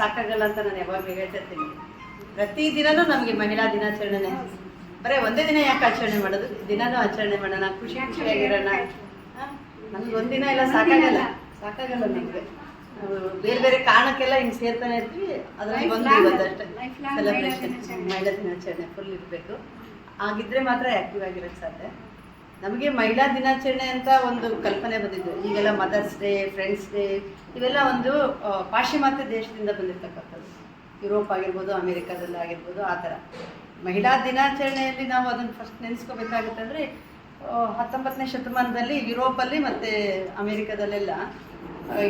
ಸಾಕಾಗಲ್ಲ ಅಂತ ನಾನು ಯಾವಾಗಲೂ ಹೇಳ್ತಿರ್ತೀನಿ. ಪ್ರತಿ ದಿನನೂ ನಮಗೆ ಮಹಿಳಾ ದಿನಾಚರಣೆನೆ ಬರೀ ಒಂದೇ ದಿನ ಯಾಕೆ ಆಚರಣೆ ಮಾಡೋದು? ದಿನಾನೂ ಆಚರಣೆ ಮಾಡೋಣ ಖುಷಿ ಖುಷಿಯಾಗಿರೋಣ. ನಮ್ಗೆ ಒಂದಿನ ಎಲ್ಲ ಸಾಕಾಗಲ್ಲ. ಸಾಕಾಗಲ್ಲ ನಮಗೆ. ಬೇರೆ ಬೇರೆ ಕಾರಣಕ್ಕೆಲ್ಲ ಹಿಂಗೆ ಸೇರ್ತಾನೆ ಇರ್ತೀವಿ. ಅದ್ರಲ್ಲಿ ಒಂದು ಇವತ್ತಷ್ಟೇ ಸೆಲೆಬ್ರೇಷನ್ ಮಹಿಳಾ ದಿನಾಚರಣೆ. ಮಹಿಳಾ ದಿನಾಚರಣೆ ಫುಲ್ ಇರಬೇಕು. ಆಗಿದ್ರೆ ಮಾತ್ರ ಆ್ಯಕ್ಟಿವ್ ಆಗಿರೋಕ್ಕೆ ಸಾಧ್ಯ. ನಮಗೆ ಮಹಿಳಾ ದಿನಾಚರಣೆ ಅಂತ ಒಂದು ಕಲ್ಪನೆ ಬಂದಿದ್ದು ಈಗೆಲ್ಲ ಮದರ್ಸ್ ಡೇ ಫ್ರೆಂಡ್ಸ್ ಡೇ ಇವೆಲ್ಲ ಒಂದು ಪಾಶ್ಚಿಮಾತ್ಯ ದೇಶದಿಂದ ಬಂದಿರತಕ್ಕಂಥದ್ದು. ಯುರೋಪ್ ಆಗಿರ್ಬೋದು, ಅಮೇರಿಕಾದಲ್ಲಿ ಆಗಿರ್ಬೋದು, ಆ ಥರ. ಮಹಿಳಾ ದಿನಾಚರಣೆಯಲ್ಲಿ ನಾವು ಅದನ್ನು ಫಸ್ಟ್ ನೆನೆಸ್ಕೋಬೇಕಾಗುತ್ತೆ ಅಂದರೆ ಹತ್ತೊಂಬತ್ತನೇ ಶತಮಾನದಲ್ಲಿ ಯುರೋಪಲ್ಲಿ ಮತ್ತು ಅಮೇರಿಕಾದಲ್ಲೆಲ್ಲ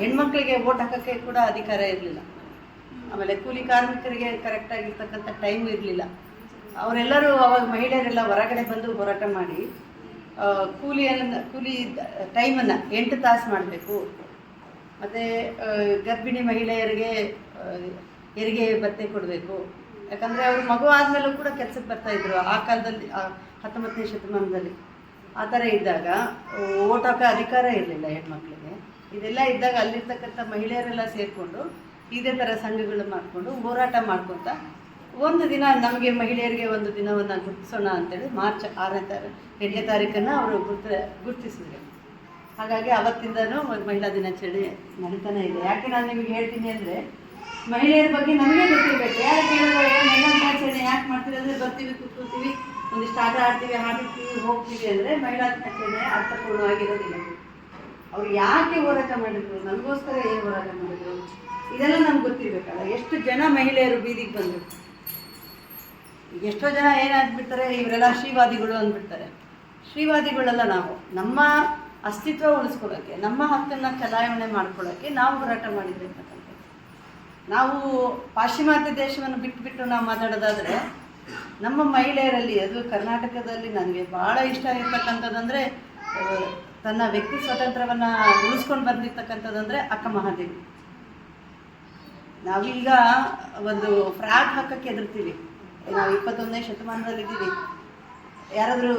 ಹೆಣ್ಮಕ್ಳಿಗೆ ವೋಟ್ ಹಾಕೋಕ್ಕೆ ಕೂಡ ಅಧಿಕಾರ ಇರಲಿಲ್ಲ. ಆಮೇಲೆ ಕೂಲಿ ಕಾರ್ಮಿಕರಿಗೆ ಕರೆಕ್ಟಾಗಿರ್ತಕ್ಕಂಥ ಟೈಮ್ ಇರಲಿಲ್ಲ. ಅವರೆಲ್ಲರೂ ಅವಾಗ ಮಹಿಳೆಯರೆಲ್ಲ ಹೊರಗಡೆ ಬಂದು ಹೋರಾಟ ಮಾಡಿ ಕೂಲಿಯನ್ನು, ಕೂಲಿ ಟೈಮನ್ನು ಎಂಟು ತಾಸು ಮಾಡಬೇಕು. ಮತ್ತು ಗರ್ಭಿಣಿ ಮಹಿಳೆಯರಿಗೆ ಹೆರಿಗೆ ಭತ್ತೆ ಕೊಡಬೇಕು. ಯಾಕಂದರೆ ಅವರು ಮಗು ಆದಮೇಲೂ ಕೂಡ ಕೆಲಸಕ್ಕೆ ಬರ್ತಾಯಿದ್ರು ಆ ಕಾಲದಲ್ಲಿ ಹತ್ತೊಂಬತ್ತನೇ ಶತಮಾನದಲ್ಲಿ. ಆ ಥರ ಇದ್ದಾಗ ಓಟ್ ಹಾಕೋ ಅಧಿಕಾರ ಇರಲಿಲ್ಲ ಹೆಣ್ಮಕ್ಳಿಗೆ. ಇದೆಲ್ಲ ಇದ್ದಾಗ ಅಲ್ಲಿರ್ತಕ್ಕಂಥ ಮಹಿಳೆಯರೆಲ್ಲ ಸೇರಿಕೊಂಡು, ಇದೇ ಥರ ಸಂಘಗಳು ಮಾಡಿಕೊಂಡು, ಹೋರಾಟ ಮಾಡ್ಕೊತ ಒಂದು ದಿನ ನಮಗೆ ಮಹಿಳೆಯರಿಗೆ ಒಂದು ದಿನವನ್ನು ಗುರುತಿಸೋಣ ಅಂತೇಳಿ ಮಾರ್ಚ್ ಆರನೇ ತಾರೀಕು ಎಂಟನೇ ತಾರೀಕನ್ನು ಅವರು ಗುರುತ, ಗುರುತಿಸಿದ್ರು. ಹಾಗಾಗಿ ಅವತ್ತಿಂದನೂ ಮಹಿಳಾ ದಿನಾಚರಣೆ ನಡೀತಾನೆ ಇದೆ. ಯಾಕೆ ನಾನು ನಿಮಗೆ ಹೇಳ್ತೀನಿ ಅಂದರೆ, ಮಹಿಳೆಯರ ಬಗ್ಗೆ ನಮಗೆ ಗೊತ್ತಿರಬೇಕು. ಯಾರು ಕೇಳಿದ್ರೆ ಮಹಿಳಾ ದಿನಾಚರಣೆ ಯಾಕೆ ಮಾಡ್ತೀವಿ ಅಂದರೆ ಬರ್ತೀವಿ, ಕೂತ್ಕೊಳ್ತೀವಿ, ಒಂದಿಷ್ಟು ಆಟ ಆಡ್ತೀವಿ ಹಾಡಿರ್ತೀವಿ ಹೋಗ್ತೀವಿ ಅಂದರೆ ಮಹಿಳಾ ದಿನಾಚರಣೆ ಅರ್ಥಪೂರ್ಣವಾಗಿರೋದಿಲ್ಲ. ಅವ್ರು ಯಾಕೆ ಹೋರಾಟ ಮಾಡಿದ್ರು? ನನಗೋಸ್ಕರ ಏನು ಹೋರಾಟ ಮಾಡಿದ್ರು? ಇದೆಲ್ಲ ನಮ್ಗೆ ಗೊತ್ತಿರಬೇಕಲ್ಲ. ಎಷ್ಟು ಜನ ಮಹಿಳೆಯರು ಬೀದಿಗೆ ಬಂದರು? ಎಷ್ಟೋ ಜನ ಏನಾಗ್ಬಿಡ್ತಾರೆ ಇವರೆಲ್ಲ ಶ್ರೀವಾದಿಗಳು ಅಂದ್ಬಿಡ್ತಾರೆ. ಶ್ರೀವಾದಿಗಳೆಲ್ಲ ನಾವು, ನಮ್ಮ ಅಸ್ತಿತ್ವ ಉಳಿಸ್ಕೊಳ್ಳೋಕ್ಕೆ ನಮ್ಮ ಹಕ್ಕನ್ನು ಚಲಾವಣೆ ಮಾಡ್ಕೊಳ್ಳೋಕ್ಕೆ ನಾವು ಹೋರಾಟ ಮಾಡಿದ್ದಿರ್ತಕ್ಕಂಥದ್ದು. ನಾವು ಪಾಶ್ಚಿಮಾತ್ಯ ದೇಶವನ್ನು ಬಿಟ್ಟುಬಿಟ್ಟು ನಾವು ಮಾತಾಡೋದಾದರೆ, ನಮ್ಮ ಮಹಿಳೆಯರಲ್ಲಿ, ಅದು ಕರ್ನಾಟಕದಲ್ಲಿ ನನಗೆ ಭಾಳ ಇಷ್ಟ ಇರ್ತಕ್ಕಂಥದ್ದಂದರೆ ತನ್ನ ವ್ಯಕ್ತಿ ಸ್ವಾತಂತ್ರ್ಯವನ್ನು ಉಳಿಸ್ಕೊಂಡು ಬಂದಿರ್ತಕ್ಕಂಥದ್ದಂದರೆ ಅಕ್ಕ ಮಹಾದೇವಿ. ನಾವೀಗ ಒಂದು ಫ್ರಾಕ್ ಹಾಕಕ್ಕೆ ಹೆದರ್ತೀವಿ. ನಾವು ಇಪ್ಪತ್ತೊಂದನೇ ಶತಮಾನದಲ್ಲಿ ಇದ್ದೀವಿ. ಯಾರಾದರೂ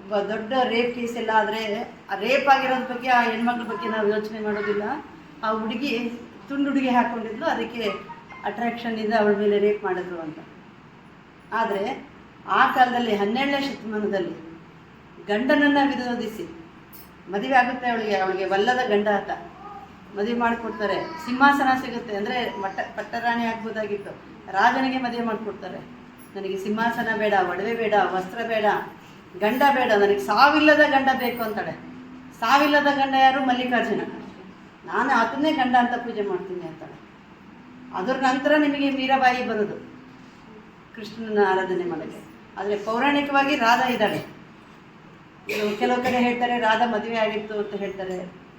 ಒಬ್ಬ ದೊಡ್ಡ ರೇಪ್ ಕೇಸ್ ಎಲ್ಲ ಆದರೆ ಆ ರೇಪ್ ಆಗಿರೋದ್ರ ಬಗ್ಗೆ, ಆ ಹೆಣ್ಮಕ್ಳ ಬಗ್ಗೆ ನಾವು ಯೋಚನೆ ಮಾಡೋದಿಲ್ಲ. ಆ ಹುಡುಗಿ ತುಂಡು ಹುಡುಗಿ ಹಾಕ್ಕೊಂಡಿದ್ಲು ಅದಕ್ಕೆ ಅಟ್ರಾಕ್ಷನ್ನಿಂದ ಅವಳ ಮೇಲೆ ರೇಪ್ ಮಾಡಿದ್ರು ಅಂತ. ಆದರೆ ಆ ಕಾಲದಲ್ಲಿ, ಹನ್ನೆರಡನೇ ಶತಮಾನದಲ್ಲಿ ಗಂಡನನ್ನು ವಿರೋಧಿಸಿ ಮದುವೆ ಆಗುತ್ತೆ ಅವಳಿಗೆ ಅವಳಿಗೆ ವಲ್ಲದ ಗಂಡ ಆತ ಮದುವೆ ಮಾಡಿಕೊಡ್ತಾರೆ. ಸಿಂಹಾಸನ ಸಿಗುತ್ತೆ, ಅಂದರೆ ಮಟ್ಟ ಪಟ್ಟರಾಣಿ ಆಗ್ಬೋದಾಗಿತ್ತು. ರಾಜನಿಗೆ ಮದುವೆ ಮಾಡಿಕೊಡ್ತಾರೆ. ನನಗೆ ಸಿಂಹಾಸನ ಬೇಡ, ಒಡವೆ ಬೇಡ, ವಸ್ತ್ರ ಬೇಡ, ಗಂಡ ಬೇಡ, ನನಗೆ ಸಾವಿಲ್ಲದ ಗಂಡ ಬೇಕು ಅಂತಾಳೆ. ಸಾವಿಲ್ಲದ ಗಂಡ ಯಾರು? ಮಲ್ಲಿಕಾರ್ಜುನ. ನಾನು ಅದನ್ನೇ ಗಂಡ ಅಂತ ಪೂಜೆ ಮಾಡ್ತೀನಿ ಅಂತಾಳೆ. ಅದರ ನಂತರ ನಿಮಗೆ ಮೀರಾಬಾಯಿ ಬರೋದು, ಕೃಷ್ಣನ ಆರಾಧನೆ ಮಾಡೋಕ್ಕೆ ಆದರೆ ಪೌರಾಣಿಕವಾಗಿ ರಾಧಾ ಇದ್ದಾಳೆ. ಕೆಲವು ಕಡೆ ಹೇಳ್ತಾರೆ, ರಾಧಾ ಮದುವೆ ಆಗಿತ್ತು ಅಂತ ಹೇಳ್ತಾರೆ.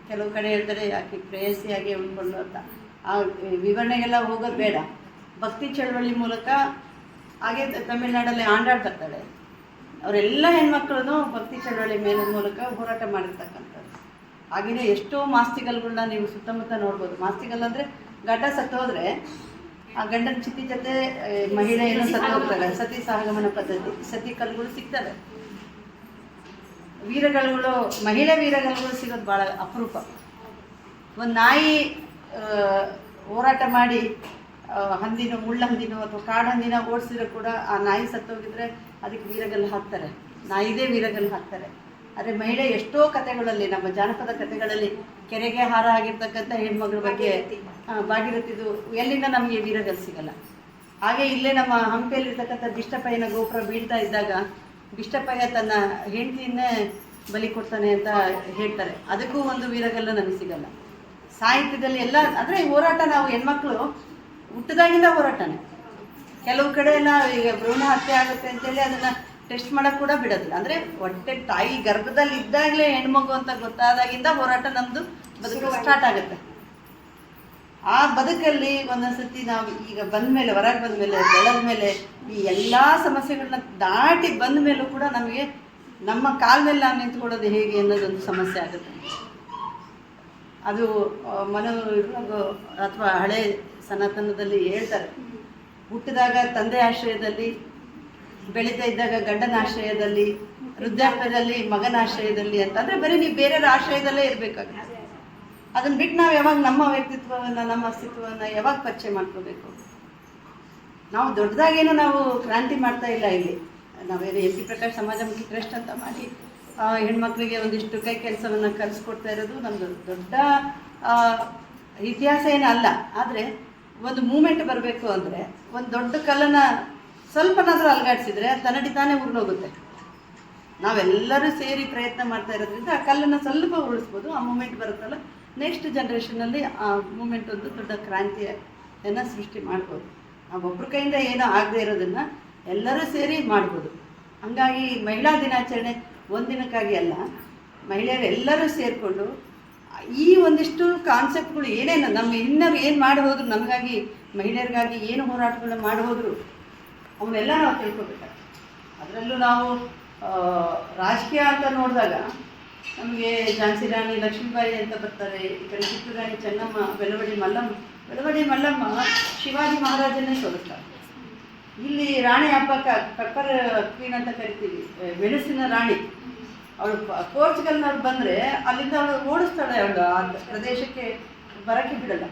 ಕೆಲವು ಕಡೆ ಹೇಳ್ತಾರೆ, ಯಾಕೆ ಪ್ರೇಯಸಿಯಾಗಿ ಉಳ್ಕೊಂಡು ಅಂತ. ಆ ವಿವರಣೆಗೆಲ್ಲ ಹೋಗೋದು ಬೇಡ. ಭಕ್ತಿ ಚಳವಳಿ ಮೂಲಕ ಹಾಗೆ ತಮಿಳ್ನಾಡಲ್ಲಿ ಆಂಡಾಡ್ ಬರ್ತಾಳೆ. ಅವರೆಲ್ಲ ಹೆಣ್ಮಕ್ಳು ಭಕ್ತಿ ಚಳವಳಿ ಮೇಲೆ ಮೂಲಕ ಹೋರಾಟ ಮಾಡಿರ್ತಕ್ಕಂಥದ್ದು. ಹಾಗೆಯೇ ಎಷ್ಟೋ ಮಾಸ್ತಿಗಲ್ಗಳನ್ನ ನೀವು ಸುತ್ತಮುತ್ತ ನೋಡ್ಬೋದು. ಮಾಸ್ತಿಗಲ್ ಅಂದರೆ ಗಡ್ಡ ಸತ್ತೋದ್ರೆ ಆ ಗಂಡನ ಚಿತಿ ಜೊತೆ ಮಹಿಳೆ ಮಹಿಳೆಯನ್ನು ಸತ್ತು ಹೋಗ್ತಾರೆ ಸತಿ ಸಹಗಮನ ಪದ್ಧತಿ. ಸತಿ ಕಲ್ಗಳು ಸಿಗ್ತವೆ. ವೀರಗಲ್ಗಳು ಮಹಿಳೆ ವೀರಗಲ್ಗಳು ಸಿಗೋದು ಭಾಳ ಅಪರೂಪ. ಒಂದು ನಾಯಿ ಹೋರಾಟ ಮಾಡಿ ಹಂದಿನ ಮುಳ್ಳಹಂದಿನೋ ಅಥವಾ ಕಾಡಹಂದಿನ ಓಡಿಸಿದ್ರೆ ಕೂಡ ಆ ನಾಯಿ ಸತ್ತೋಗಿದ್ರೆ ಅದಕ್ಕೆ ವೀರಗಲ್ಲು ಹಾಕ್ತಾರೆ. ನಾಯಿದೇ ವೀರಗಲ್ಲು ಹಾಕ್ತಾರೆ. ಆದರೆ ಮಹಿಳೆ ಎಷ್ಟೋ ಕಥೆಗಳಲ್ಲಿ, ನಮ್ಮ ಜಾನಪದ ಕಥೆಗಳಲ್ಲಿ ಕೆರೆಗೆ ಹಾರ ಆಗಿರ್ತಕ್ಕಂಥ ಹೆಣ್ಮಗಳ ಬಗ್ಗೆ ಭಾಗಿರತಿದ್ದು ಎಲ್ಲಿಂದ ನಮಗೆ ವೀರಗಲ್ ಸಿಗಲ್ಲ. ಹಾಗೆ ಇಲ್ಲೇ ನಮ್ಮ ಹಂಪಿಯಲ್ಲಿರ್ತಕ್ಕಂಥ ಬಿಷ್ಟಪಯ್ಯನ ಗೋಪುರ ಬೀಳ್ತಾ ಇದ್ದಾಗ ಬಿಷ್ಟಪಯ್ಯ ತನ್ನ ಹೆಂಡತಿಯನ್ನೇ ಬಲಿ ಕೊಡ್ತಾನೆ ಅಂತ ಹೇಳ್ತಾರೆ. ಅದಕ್ಕೂ ಒಂದು ವೀರಗಲ್ಲು ನಮಗೆ ಸಿಗಲ್ಲ. ಸಾಹಿತ್ಯದಲ್ಲಿ ಎಲ್ಲ ಅಂದರೆ ಹೋರಾಟ ನಾವು ಹೆಣ್ಮಕ್ಳು ಹುಟ್ಟಿದಾಗಿಂದ ಹೋರಾಟನೇ. ಕೆಲವು ಕಡೆ ಎಲ್ಲ ಈಗ ಭ್ರೂಣ ಹತ್ಯೆ ಆಗುತ್ತೆ ಅಂತೇಳಿ ಅದನ್ನು ಟೆಸ್ಟ್ ಮಾಡೋಕ್ಕೆ ಕೂಡ ಬಿಡೋದಿಲ್ಲ. ಅಂದರೆ ಹೊಟ್ಟೆ ತಾಯಿ ಗರ್ಭದಲ್ಲಿ ಇದ್ದಾಗಲೇ ಹೆಣ್ಮಗು ಅಂತ ಗೊತ್ತಾದಾಗಿಂದ ಹೋರಾಟ ನಮ್ಮದು ಬದುಕು ಸ್ಟಾರ್ಟ್ ಆಗುತ್ತೆ. ಆ ಬದುಕಲ್ಲಿ ಒಂದೊಂದ್ಸತಿ ನಾವು ಈಗ ಬಂದ ಮೇಲೆ ಹೊರಗೆ ಬಂದ ಮೇಲೆ ಬೆಳೆದ ಮೇಲೆ ಈ ಎಲ್ಲ ಸಮಸ್ಯೆಗಳನ್ನ ದಾಟಿ ಬಂದ ಮೇಲೂ ಕೂಡ ನಮಗೆ ನಮ್ಮ ಕಾಲ ಮೇಲೆ ನಾವು ನಿಂತ್ಕೊಳ್ಳೋದು ಹೇಗೆ ಅನ್ನೋದೊಂದು ಸಮಸ್ಯೆ ಆಗುತ್ತೆ. ಅದು ಮನೋ ಅಥವಾ ಹಳೆ ಸನಾತನದಲ್ಲಿ ಹೇಳ್ತಾರೆ. ಹುಟ್ಟಿದಾಗ ತಂದೆ ಆಶ್ರಯದಲ್ಲಿ, ಬೆಳೀತಾ ಇದ್ದಾಗ ಗಂಡನ ಆಶ್ರಯದಲ್ಲಿ, ವೃದ್ಧಾಪ್ಯದಲ್ಲಿ ಮಗನ ಆಶ್ರಯದಲ್ಲಿ ಅಂತ. ಅಂದ್ರೆ ಬರೀ ನೀವು ಬೇರೆಯವ್ರ ಆಶ್ರಯದಲ್ಲೇ ಇರಬೇಕಾಗುತ್ತೆ. ಅದನ್ನ ಬಿಟ್ಟು ನಾವು ಯಾವಾಗ ನಮ್ಮ ವ್ಯಕ್ತಿತ್ವವನ್ನು, ನಮ್ಮ ಅಸ್ತಿತ್ವವನ್ನ ಯಾವಾಗ ಪರಿಚಯ ಮಾಡ್ಕೋಬೇಕು? ನಾವು ದೊಡ್ಡದಾಗೇನು ನಾವು ಕ್ರಾಂತಿ ಮಾಡ್ತಾ ಇಲ್ಲ ಇಲ್ಲಿ. ನಾವೇನು ಎಲ್ ಪಿ ಪ್ರಕಾಶ್ ಸಮಾಜಮುಖಿ ಟ್ರಸ್ಟ್ ಅಂತ ಮಾಡಿ ಹೆಣ್ಮಕ್ಳಿಗೆ ಒಂದಿಷ್ಟು ಕೈ ಕೆಲಸವನ್ನು ಕಲಿಸ್ಕೊಡ್ತಾ ಇರೋದು ನಮ್ಮದು ದೊಡ್ಡ ಇತಿಹಾಸ ಏನಲ್ಲ. ಆದರೆ ಒಂದು ಮೂಮೆಂಟ್ ಬರಬೇಕು ಅಂದರೆ ಒಂದು ದೊಡ್ಡ ಕಲ್ಲನ್ನು ಸ್ವಲ್ಪನಾದರೂ ಅಲ್ಗಾಡಿಸಿದ್ರೆ ತನ್ನಡಿ ತಾನೇ ಉರುಳೋಗುತ್ತೆ. ನಾವೆಲ್ಲರೂ ಸೇರಿ ಪ್ರಯತ್ನ ಮಾಡ್ತಾ ಇರೋದ್ರಿಂದ ಆ ಕಲ್ಲನ್ನು ಸ್ವಲ್ಪ ಉಳಿಸ್ಬೋದು ಆ ಮೂಮೆಂಟ್ ಬರುತ್ತಲ್ಲ ನೆಕ್ಸ್ಟ್ ಜನ್ರೇಷನಲ್ಲಿ ಆ ಮೂಮೆಂಟ್ ಒಂದು ದೊಡ್ಡ ಕ್ರಾಂತಿಯನ್ನು ಸೃಷ್ಟಿ ಮಾಡ್ಬೋದು. ಒಬ್ಬರ ಕೈಯಿಂದ ಏನೋ ಆಗದೆ ಇರೋದನ್ನು ಎಲ್ಲರೂ ಸೇರಿ ಮಾಡ್ಬೋದು. ಹಂಗಾಗಿ ಮಹಿಳಾ ದಿನಾಚರಣೆ ಒಂದಿನಕ್ಕಾಗಿ ಅಲ್ಲ ಮಹಿಳೆಯರು ಎಲ್ಲರೂ ಸೇರಿಕೊಂಡು ಈ ಒಂದಿಷ್ಟು ಕಾನ್ಸೆಪ್ಟ್ಗಳು ಏನೇನು ನಮ್ಮ ಇನ್ನರು ಏನು ಮಾಡಿ ಹೋದ್ರು ನಮಗಾಗಿ, ಮಹಿಳೆಯರಿಗಾಗಿ ಏನು ಹೋರಾಟಗಳನ್ನ ಮಾಡಿ ಹೋದ್ರು ಅವನ್ನೆಲ್ಲ ನಾವು ತಿಳ್ಕೊಬೇಕಾಗ್ತದೆ. ಅದರಲ್ಲೂ ನಾವು ರಾಜಕೀಯ ಅಂತ ನೋಡಿದಾಗ, ನಮಗೆ ಝಾನ್ಸಿ ರಾಣಿ ಲಕ್ಷ್ಮೀಬಾಯಿ ಅಂತ ಬರ್ತಾರೆ, ಈ ಕಡೆ ರಾಣಿ ಚೆನ್ನಮ್ಮ, ಬೆಳವಡಿ ಮಲ್ಲಮ್ಮ ಬೆಳವಡಿ ಮಲ್ಲಮ್ಮ ಶಿವಾಜಿ ಮಹಾರಾಜನೇ ಸೋಲಿಸ್ತಾರೆ. ಇಲ್ಲಿ ರಾಣಿ ಹಬ್ಬಕ್ಕ ಪೆಪ್ಪರ್ ಕ್ವೀನ್ ಅಂತ ಕರಿತೀವಿ ಮೆಣಸಿನ ರಾಣಿ. ಅವಳು ಪೋರ್ಚುಗಲ್ನವ್ರು ಬಂದರೆ ಅಲ್ಲಿಂದ ಅವಳು ಓಡಿಸ್ತಾಳೆ ಅವಳು ಆ ಪ್ರದೇಶಕ್ಕೆ ಬರೋಕ್ಕೆ ಬಿಡಲ್ಲ.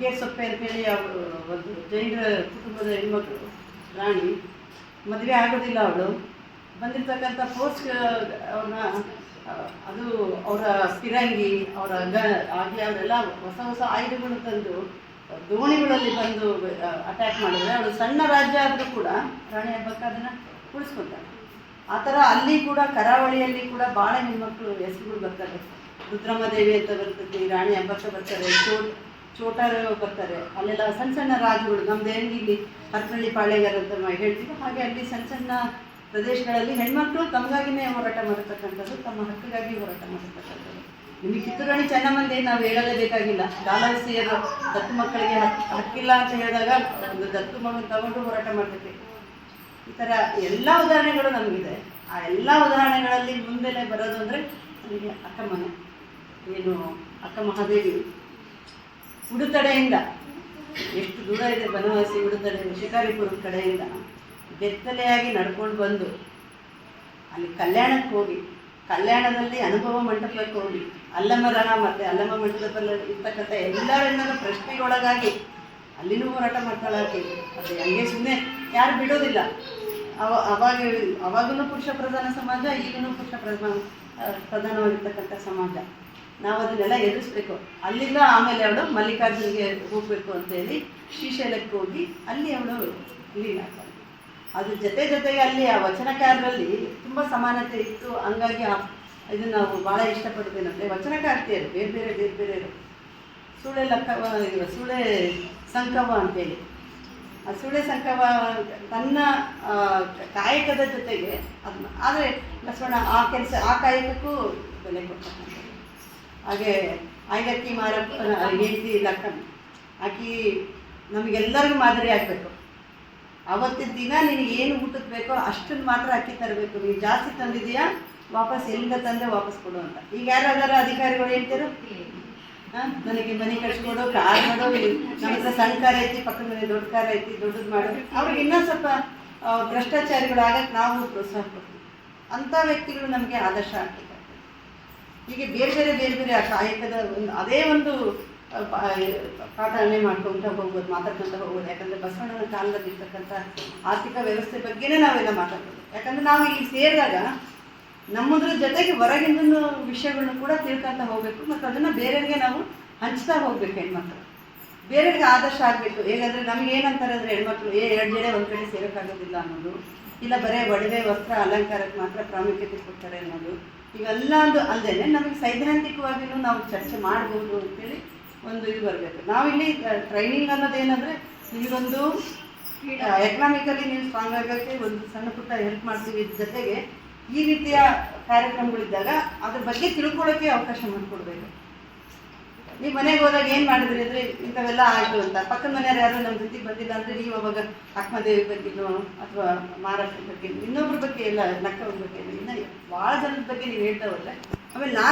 ಗೇರ್ ಸೊಪ್ಪೆ ಅಂತೇಳಿ ಹೇಳಿ ಒಂದು ಜೈನ ಕುಟುಂಬದ ಹೆಣ್ಮಕ್ಳು, ರಾಣಿ, ಮದುವೆ ಆಗೋದಿಲ್ಲ ಅವಳು. ಬಂದಿರ್ತಕ್ಕಂಥ ಪೋರ್ಚ್, ಅವ್ರನ್ನ, ಅದು ಅವರ ಸ್ಥಿರಂಗಿ ಅವರ ಗ ಆಗಿ ಅವರೆಲ್ಲ ಹೊಸ ಹೊಸ ಆಯುಧಗಳು ತಂದು, ದೋಣಿಗಳಲ್ಲಿ ಬಂದು ಅಟ್ಯಾಕ್ ಮಾಡಿದ್ರೆ, ಅವಳು ಸಣ್ಣ ರಾಜ್ಯ ಆದರೂ ಕೂಡ ರಾಣಿ ಹಬ್ಬಕ್ಕೆ ಅದನ್ನು ಉಳಿಸ್ಕೊತಾರೆ ಆ ಥರ ಅಲ್ಲಿ ಕೂಡ ಕರಾವಳಿಯಲ್ಲಿ ಕೂಡ ಭಾಳ ಹೆಣ್ಮಕ್ಳು, ಹೆಸರುಗಳು ಬರ್ತಾರೆ. ರುದ್ರಮ್ಮ ದೇವಿ ಅಂತ ಬರ್ತದೆ, ರಾಣಿ ಅಂಬಕ್ಷ ಬರ್ತಾರೆ, ಚೋಟ್, ಚೋಟಾರ ಬರ್ತಾರೆ. ಅಲ್ಲೆಲ್ಲ ಸಣ್ಣ ಸಣ್ಣ ರಾಜುಗಳು ನಮ್ಮ ಹೆಂಗೆ ಇಲ್ಲಿ ಹರಪಳ್ಳಿ ಪಾಳೆಗಾರ ಅಂತ ಹೇಳ್ತೀವಿ ಹಾಗೆ ಅಲ್ಲಿ ಸಣ್ಣ ಸಣ್ಣ ಪ್ರದೇಶಗಳಲ್ಲಿ ಹೆಣ್ಮಕ್ಳು ತಮಗಾಗಿನೇ ಹೋರಾಟ ಮಾಡತಕ್ಕಂಥದ್ದು, ತಮ್ಮ ಹಕ್ಕಿಗಾಗಿ ಹೋರಾಟ ಮಾಡತಕ್ಕಂಥದ್ದು. ನಿಮಗೆ ಕಿತ್ತೂರಾಣಿ ಚೆನ್ನಮ್ಮಂದೇ ನಾವು ಹೇಳಲೇಬೇಕಾಗಿಲ್ಲ ಗಾಲಹಸಿಯರು ದತ್ತು ಮಕ್ಕಳಿಗೆ ಹಕ್ಕಿಲ್ಲ ಅಂತ ಹೇಳಿದಾಗ ಒಂದು ದತ್ತು ಮಗನ ತಗೊಂಡು ಹೋರಾಟ ಮಾಡಬೇಕು. ಈ ಥರ ಎಲ್ಲ ಉದಾಹರಣೆಗಳು ನಮಗಿದೆ. ಆ ಎಲ್ಲ ಉದಾಹರಣೆಗಳಲ್ಲಿ ಮುಂದೆನೆ ಬರೋದು ಅಂದರೆ ನನಗೆ ಅಕ್ಕಮ್ಮನ, ಏನು ಅಕ್ಕ ಮಹಾದೇವಿ. ಉಡುತಡೆಯಿಂದ, ಎಷ್ಟು ದೂರ ಇದೆ ಬನವಾಸಿ ಉಡುತಡೆ, ಶಿಕಾರಿಪುರದ ಕಡೆಯಿಂದ ಬೆತ್ತಲೆಯಾಗಿ ನಡ್ಕೊಂಡು ಬಂದು ಅಲ್ಲಿ ಕಲ್ಯಾಣಕ್ಕೆ ಹೋಗಿ, ಕಲ್ಯಾಣದಲ್ಲಿ ಅನುಭವ ಮಂಟಪಕ್ಕೆ ಹೋಗಿ, ಅಲ್ಲಮ್ಮ ರಣ ಮತ್ತು ಅಲ್ಲಮ್ಮ ಮಂಟಪದಲ್ಲಿ ಇರ್ತಕ್ಕಂಥ ಎಲ್ಲರನ್ನ ಪ್ರಶ್ನೆಗೊಳಗಾಗಿ ಅಲ್ಲಿನೂ ಹೋರಾಟ ಮಾಡ್ತಾಳೆ ಆಕೆ. ಅದು ಹಂಗೆ ಸುಮ್ಮನೆ ಯಾರು ಬಿಡೋದಿಲ್ಲ. ಅವ, ಅವಾಗ ಅವಾಗೂ ಪುರುಷ ಪ್ರಧಾನ ಸಮಾಜ, ಈಗಲೂ ಪುರುಷ ಪ್ರಧಾನ ಪ್ರಧಾನವಾಗಿರ್ತಕ್ಕಂಥ ಸಮಾಜ. ನಾವು ಅದನ್ನೆಲ್ಲ ಎದುರಿಸ್ಬೇಕು. ಅಲ್ಲಿಂದ ಆಮೇಲೆ ಅವಳು ಮಲ್ಲಿಕಾರ್ಜುನಿಗೆ ಹೋಗಬೇಕು ಅಂತೇಳಿ ಶ್ರೀಶೈಲಕ್ಕೆ ಹೋಗಿ ಅಲ್ಲಿ ಅವಳು ಲೀನ್ ಅದ್ರ ಜೊತೆ ಜೊತೆಗೆ ಅಲ್ಲಿ ಆ ವಚನಕಾರರಲ್ಲಿ ತುಂಬ ಸಮಾನತೆ ಇತ್ತು. ಹಂಗಾಗಿ ಇದು ನಾವು ಭಾಳ ಅಂದರೆ ವಚನಕಾರ್ತಿಯರು ಬೇರೆ ಬೇರೆ ಬೇರೆ ಬೇರೆ ಸೂಳೆ ಲಕ್ಕ ಸೂಳೆ ಸಂಕವ ಅಂತೇಳಿ. ಆ ಸುಳೆ ಸಂಕವ ತನ್ನ ಕಾಯಕದ ಜೊತೆಗೆ ಅದನ್ನ ಆದರೆ ಬಸವಣ್ಣ ಆ ಕೆಲಸ, ಆ ಕಾಯಕಕ್ಕೂ ಬೆಲೆ ಕೊಟ್ಟ ಹಾಗೆ ಆಯ್ಲಕ್ಕಿ ಮಾರಪ್ಪನ ಹೆಂಡತಿ ಲಕ್ಕನ್ ಆಕಿ ನಮಗೆಲ್ಲರಿಗೂ ಮಾದರಿ ಆಗಬೇಕು. ಅವತ್ತಿನ ದಿನ ನಿನಗೆ ಏನು ಊಟಕ್ಕೆ ಬೇಕೋ ಅಷ್ಟನ್ನು ಮಾತ್ರ ಅಕ್ಕಿ ತರಬೇಕು. ನೀವು ಜಾಸ್ತಿ ತಂದಿದೀಯಾ ವಾಪಸ್ ಎಲ್ಲಿಂದ ತಂದೆ ವಾಪಸ್ ಕೊಡು ಅಂತ. ಈಗ ಯಾರಾದಾರ ಅಧಿಕಾರಿಗಳು ಹೇಳ್ತಿರು? ನನಗೆ ಮನೆ ಕಟ್ಸ್ಕೊಡು ಕಾರ್ ಮಾಡೋ ನಮ್ಮ ಹತ್ರ ಸಣ್ಣ ಕಾರ್ ಐತಿ, ಪಕ್ಕದ ಮನೆ ದೊಡ್ಡ ಕಾರ್ ಐತಿ, ದೊಡ್ಡದು ಮಾಡೋದು ಅವ್ರಿಗೆ ಇನ್ನೂ ಸ್ವಲ್ಪ ಭ್ರಷ್ಟಾಚಾರಿಗಳಾಗಕ್ಕೆ ನಾವು ಪ್ರೋತ್ಸಾಹ ಕೊಡ್ತೀವಿ. ಅಂಥ ವ್ಯಕ್ತಿಗಳು ನಮಗೆ ಆದರ್ಶ ಆಗ್ಬೇಕಾಗ್ತದೆ ಹೀಗೆ ಬೇರೆ ಬೇರೆ ಬೇರೆ ಬೇರೆ ಆ ಕಾಯಕದ ಒಂದು, ಅದೇ ಒಂದು ಪಾಠನೆ ಮಾಡ್ಕೊಂತ ಹೋಗ್ಬೋದು, ಮಾತಾಡ್ಕೊಂತ ಹೋಗ್ಬೋದು. ಯಾಕಂದ್ರೆ ಬಸವಣ್ಣನ ಕಾಲದಲ್ಲಿ ಇರ್ತಕ್ಕಂಥ ಆರ್ಥಿಕ ವ್ಯವಸ್ಥೆ ಬಗ್ಗೆನೇ ನಾವೆಲ್ಲ ಮಾತಾಡ್ಬೋದು. ಯಾಕಂದ್ರೆ ನಾವು ಇಲ್ಲಿ ಸೇರಿದಾಗ ನಮ್ಮದ್ರ ಜೊತೆಗೆ ಹೊರಗಿಂದ ವಿಷಯಗಳನ್ನು ಕೂಡ ತಿಳ್ಕೊಂತ ಹೋಗಬೇಕು. ಮತ್ತು ಅದನ್ನು ಬೇರೆಯವ್ರಿಗೆ ನಾವು ಹಂಚ್ತಾ ಹೋಗ್ಬೇಕು ಹೆಣ್ಮಕ್ಳು. ಬೇರೆಯವ್ರಿಗೆ ಆದರ್ಶ ಆಗಬೇಕು. ಹೇಗಂದ್ರೆ ನಮ್ಗೆ ಏನಂತಾರೆ ಅಂದರೆ ಹೆಣ್ಮಕ್ಳು, ಏ, ಎರಡು ಜಡೆ ಒಂದು ಕಡೆ ಸೇರೋಕ್ಕಾಗೋದಿಲ್ಲ ಅನ್ನೋದು. ಇಲ್ಲ, ಬರೀ ಒಡವೆ, ವಸ್ತ್ರ, ಅಲಂಕಾರಕ್ಕೆ ಮಾತ್ರ ಪ್ರಾಮುಖ್ಯತೆ ಕೊಡ್ತಾರೆ ಅನ್ನೋದು. ಇವೆಲ್ಲ ಒಂದು ಅಲ್ಲದೆ ನಮಗೆ ಸೈದ್ಧಾಂತಿಕವಾಗಿಯೂ ನಾವು ಚರ್ಚೆ ಮಾಡ್ಬೋದು ಅಂತೇಳಿ ಒಂದು ಇದು ಬರಬೇಕು. ನಾವಿಲ್ಲಿ ಟ್ರೈನಿಂಗ್ ಅನ್ನೋದೇನಂದರೆ ನಿಮಗೊಂದು ಎಕನಾಮಿಕಲಿ ನೀವು ಸ್ಟ್ರಾಂಗ್ ಆಗೋಕ್ಕೆ ಒಂದು ಸಣ್ಣ ಪುಟ್ಟ ಹೆಲ್ಪ್ ಮಾಡ್ತೀವಿ ಇದ್ರ ಜೊತೆಗೆ ಈ ರೀತಿಯ ಕಾರ್ಯಕ್ರಮಗಳಿದ್ದಾಗ ಅದ್ರ ಬಗ್ಗೆ ತಿಳ್ಕೊಳ್ಳೋಕೆ ಅವಕಾಶ ಮಾಡಿಕೊಡ್ಬೇಕು. ನೀವು ಮನೆಗೆ ಹೋದಾಗ ಏನು ಮಾಡಿದ್ರಿ ಅಂದರೆ ಇಂಥವೆಲ್ಲ ಆಯಿತು ಅಂತ. ಪಕ್ಕದ ಮನೆಯವ್ರು ಯಾರು ನಮ್ಮ ಜೊತೆ ಬಂದಿಲ್ಲ ಅಂದರೆ ನೀವು ಅವಾಗ ಆತ್ಮದೇವಿ ಬಗ್ಗೆನೋ ಅಥವಾ ಮಹಾರಾಷ್ಟ್ರದ ಬಗ್ಗೆ ಇನ್ನೊಬ್ರ ಬಗ್ಗೆ ಎಲ್ಲ ನಕ್ಕವ್ರ ಬಗ್ಗೆ ಇನ್ನೂ ಭಾಳ ಜನದ ಬಗ್ಗೆ ನೀವು ಹೇಳ್ತಾ ಹೋದ್ರೆ ಆಮೇಲೆ ನಾನು